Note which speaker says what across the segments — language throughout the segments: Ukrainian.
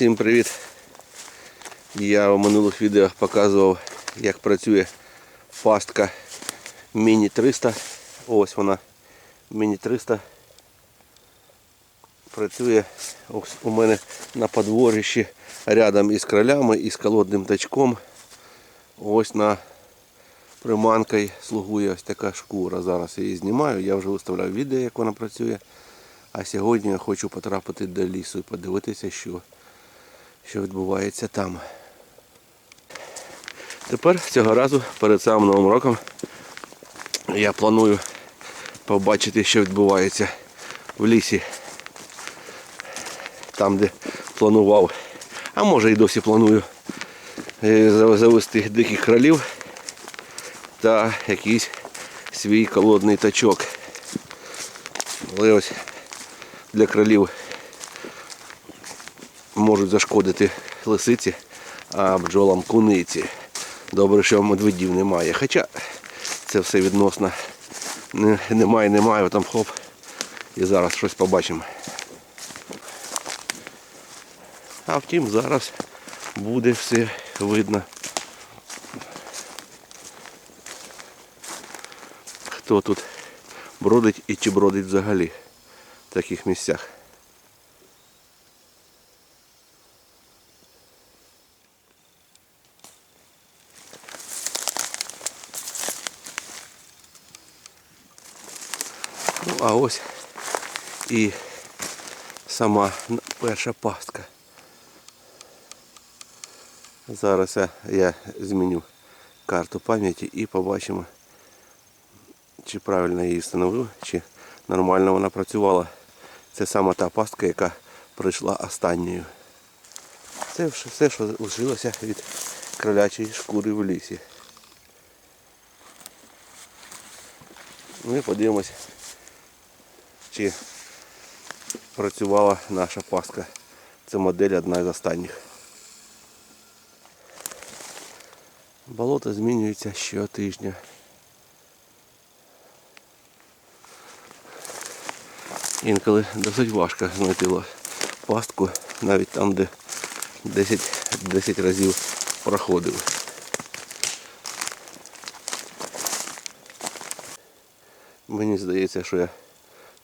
Speaker 1: Всім привіт! Я у минулих відео показував, як працює пастка Міні 300. Ось вона Міні 300. Працює ось у мене на подворищі рядом із кролями і з колодним тачком. Ось на приманкою слугує ось така шкура. Зараз я її знімаю. Я вже виставляв відео, як вона працює. А сьогодні я хочу потрапити до лісу і подивитися, що, що відбувається там. Тепер цього разу перед самим новим роком я планую побачити, що відбувається в лісі. Там, де планував, а може і досі планую е, завести диких кролів та якийсь свій колодний тачок. Але ось для кролів можуть зашкодити лисиці, а бджолам куниці. Добре, що медведів немає. Хоча це все відносно. Немає, немає, там хоп. І зараз щось побачимо. А втім, зараз буде все видно. Хто тут бродить і чи бродить взагалі в таких місцях. Ну, а ось і сама перша пастка. Зараз я- зміню карту пам'яті і побачимо, чи правильно її встановив, чи нормально вона працювала. Це саме та пастка, яка прийшла останньою. Це все, що лишилося від кролячої шкури в лісі. Ну і подивимось, чи працювала наша пастка. Це модель одна з останніх. Болото змінюється щотижня. Інколи досить важко знайти пастку, навіть там, де 10, 10 разів проходив. Мені здається, що я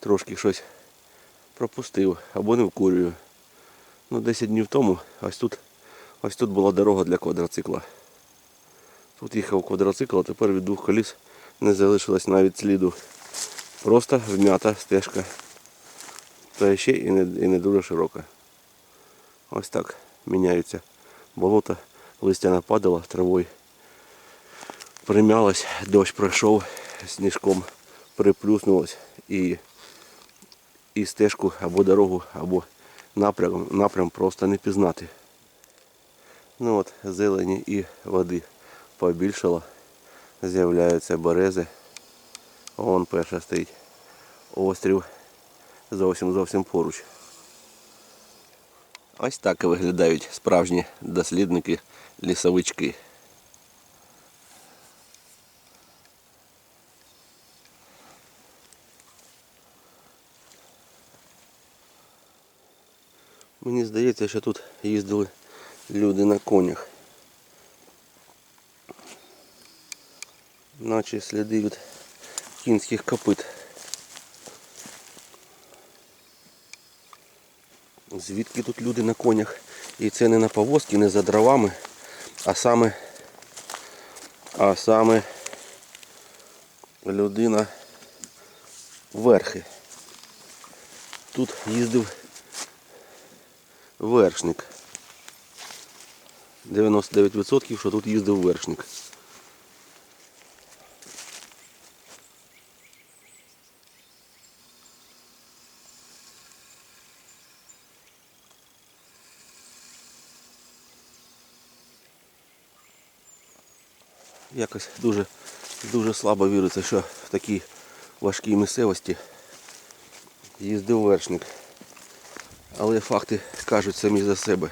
Speaker 1: трошки щось пропустив або не вкурюю. Ну, 10 днів тому ось тут, ось тут була дорога для квадроцикла. Тут їхав квадроцикл, а тепер від двох коліс не залишилось навіть сліду. Просто вм'ята стежка. Та ще і не, і не дуже широка. Ось так міняються болота, листя нападало травою. Примялось, дощ пройшов, сніжком приплюснулось і, і стежку або дорогу, або напрям, напрям просто не пізнати. Ну от, зелені і води побільшало. З'являються берези. Вон перша стоїть. Острів зовсім зовсім поруч. Ось так і виглядають справжні дослідники лісовички. Мені здається, що тут їздили люди на конях. Наче сліди від кінських копит. Звідки тут люди на конях? І це не на повозки, не за дровами, а саме, а саме людина верхи. Тут їздив вершник. 99% що тут їздив вершник. Якось дуже, дуже слабо віриться, що в такій важкій місцевості їздив вершник але факти кажуть самі за себе.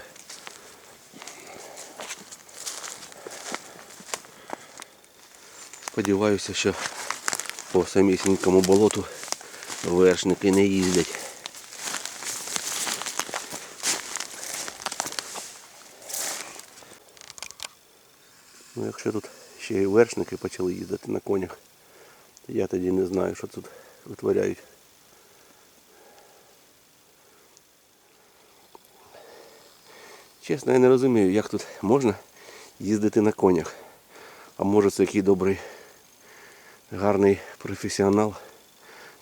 Speaker 1: Сподіваюся, що по самісінькому болоту вершники не їздять. Ну, Якщо тут ще й вершники почали їздити на конях, то я тоді не знаю, що тут витворяють. Чесно, я не розумію, як тут можна їздити на конях. А може це який добрий, гарний професіонал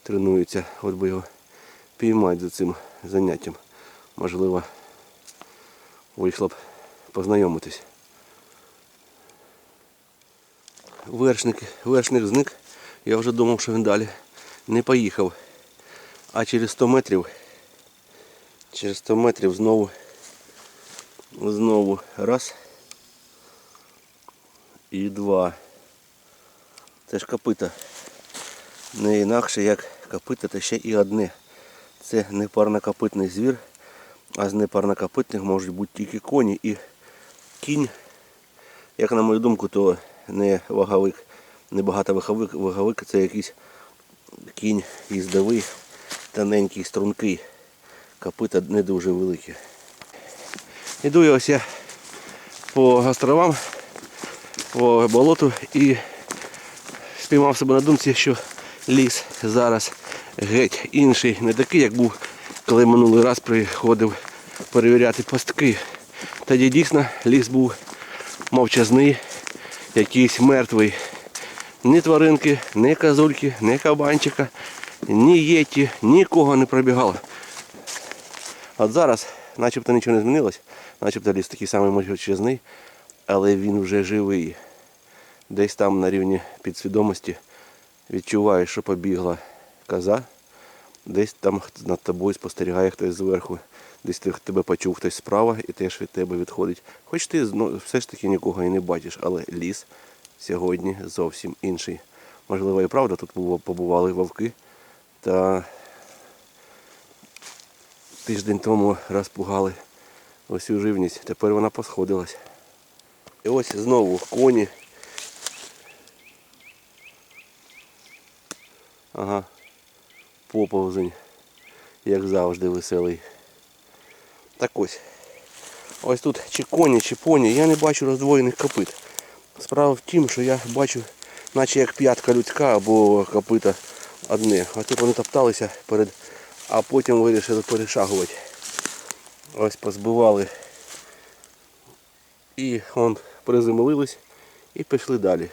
Speaker 1: тренується, от би його піймати за цим заняттям. Можливо, вийшло б познайомитись. Вершник, вершник зник. Я вже думав, що він далі не поїхав. А через 100 метрів, через 100 метрів знову, знову раз і два. Це ж копита. Не інакше як копита, та ще і одне. Це не парнокопитний звір, а з непарнокопитних можуть бути тільки коні і кінь. Як на мою думку, то не ваговик, не багатоваговик, ваговик це якийсь кінь їздовий, тоненький, стрункий. Копита не дуже великі. Іду я ось я по островам, по болоту і спіймав себе на думці, що ліс зараз геть інший, не такий, як був, коли минулий раз приходив перевіряти пастки. Тоді дійсно ліс був мовчазний, якийсь мертвий. Ні тваринки, ні козульки, ні кабанчика, ні єті, нікого не пробігало. От зараз начебто нічого не змінилось, начебто ліс такий самий мовчазний, але він вже живий. Десь там на рівні підсвідомості відчуваєш, що побігла коза, десь там над тобою спостерігає хтось зверху, десь тебе почув хтось справа і теж від тебе відходить. Хоч ти ну, все ж таки нікого і не бачиш, але ліс сьогодні зовсім інший. Можливо, і правда, тут побували вовки, та тиждень тому розпугали усю живність, тепер вона посходилась. І ось знову коні. Ага. Поповзень, як завжди, веселий. Так ось. Ось тут чи коні, чи поні, я не бачу роздвоєних копит. Справа в тім, що я бачу, наче як п'ятка людська або копита одне. А тут вони топталися перед, а потім вирішили перешагувати. Ось позбивали. І он приземлились і пішли далі.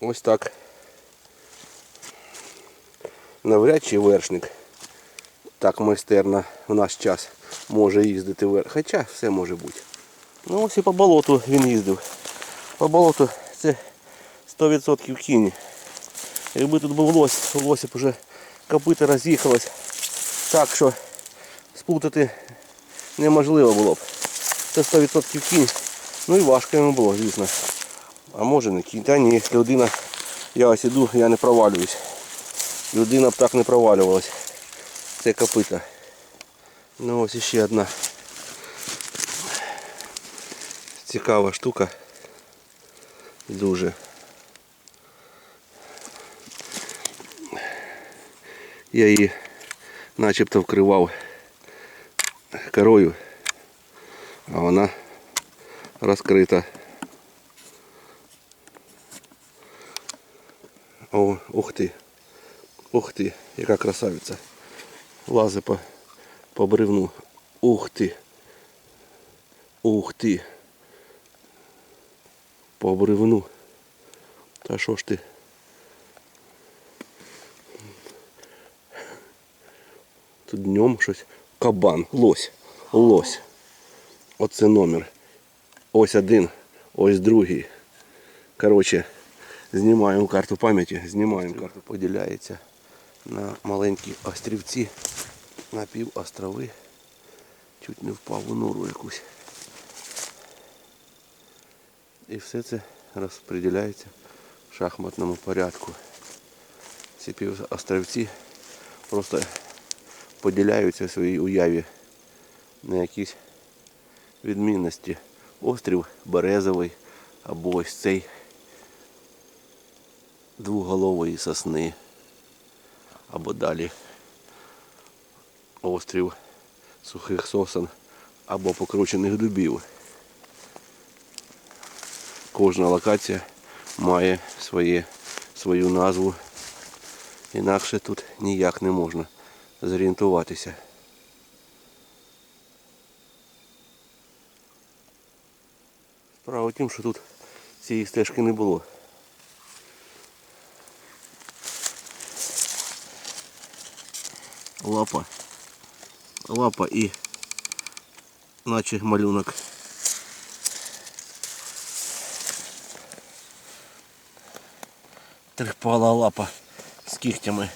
Speaker 1: Ось так. Навряд чи вершник так майстерно в наш час може їздити вверх. Хоча все може бути. Ну ось і по болоту він їздив. По болоту це 100% кінь. Якби тут був лось, лосі б вже копита роз'їхалось так, що сплутати неможливо було б. Це 100% кінь. Ну і важко йому було, звісно. А може не кінь. Та ні, людина, я ось іду, я не провалююсь. Людина б так не провалювалась. Це копита. Ну ось іще одна цікава штука. Дуже. Я її начебто вкривав корою, а вона розкрита. О, ух ти. Ух ти, яка красавиця. Лази по, по бревну. Ух ти. Ух ти. По бревну. Та що ж ти? Тут днем щось. Кабан, лось. Лось. Оце номер. Ось один, ось другий. Коротше, знімаємо карту пам'яті, знімаємо карту. Поділяється на маленькі острівці, на півострови. Чуть не впав у нору якусь. І все це розподіляється в шахматному порядку. Ці півостровці просто поділяються в своїй уяві на якісь відмінності. Острів Березовий або ось цей двуголової сосни. Або далі острів сухих сосен або покручених дубів. кожна локація має своє, свою назву. Інакше тут ніяк не можна зорієнтуватися. Справа в тім, що тут цієї стежки не було. Лапа. Лапа і наче малюнок. Трипала лапа з кігтями.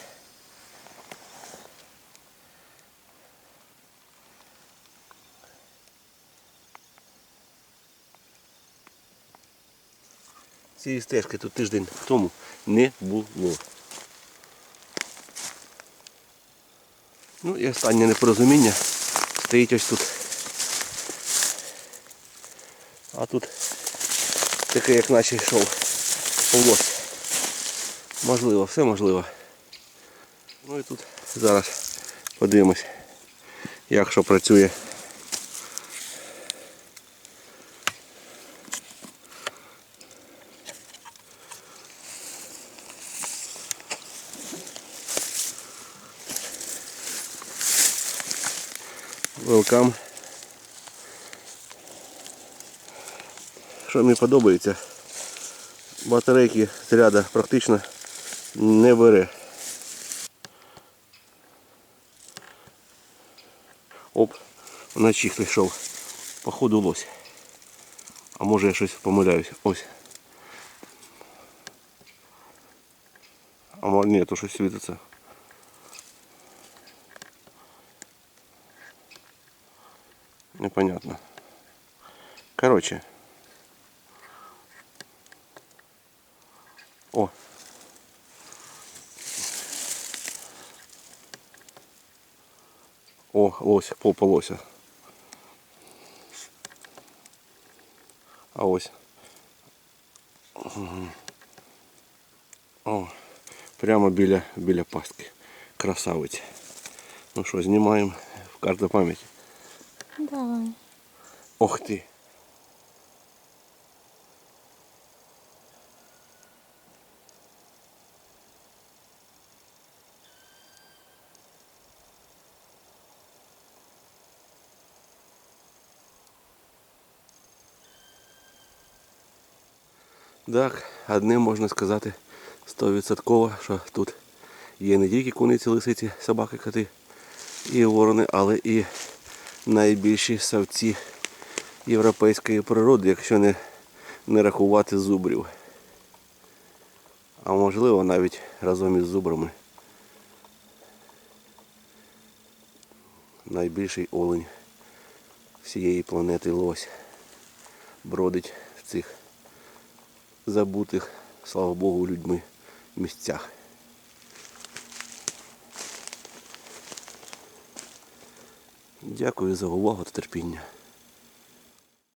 Speaker 1: Цієї стежки тут тиждень тому не було. Ну і останнє непорозуміння стоїть ось тут. А тут таке, як наче йшов полос. Можливо, все можливо. Ну і тут зараз подивимось, як що працює. Welcome. Що мені подобається, батарейки заряда практично не бере. Оп, вночі хтось йшов. Походу лось. А може я щось помиляюсь. Ось. А ні, то щось світиться. Непонятно. Короче. О. О, лось, попа лося. А ось. Мгм. О, прямо біля, біля пастки. Красавець. Ну що, знімаємо в карту пам'яті.
Speaker 2: Давай.
Speaker 1: Ох ти. Так, одним можна сказати стовідсотково, що тут є не тільки куниці, лисиці, собаки, коти і ворони, але і найбільші савці європейської природи, якщо не, не рахувати зубрів. А можливо навіть разом із зубрами. Найбільший олень всієї планети лось бродить в цих забутих, слава Богу, людьми місцях. Дякую за увагу та терпіння.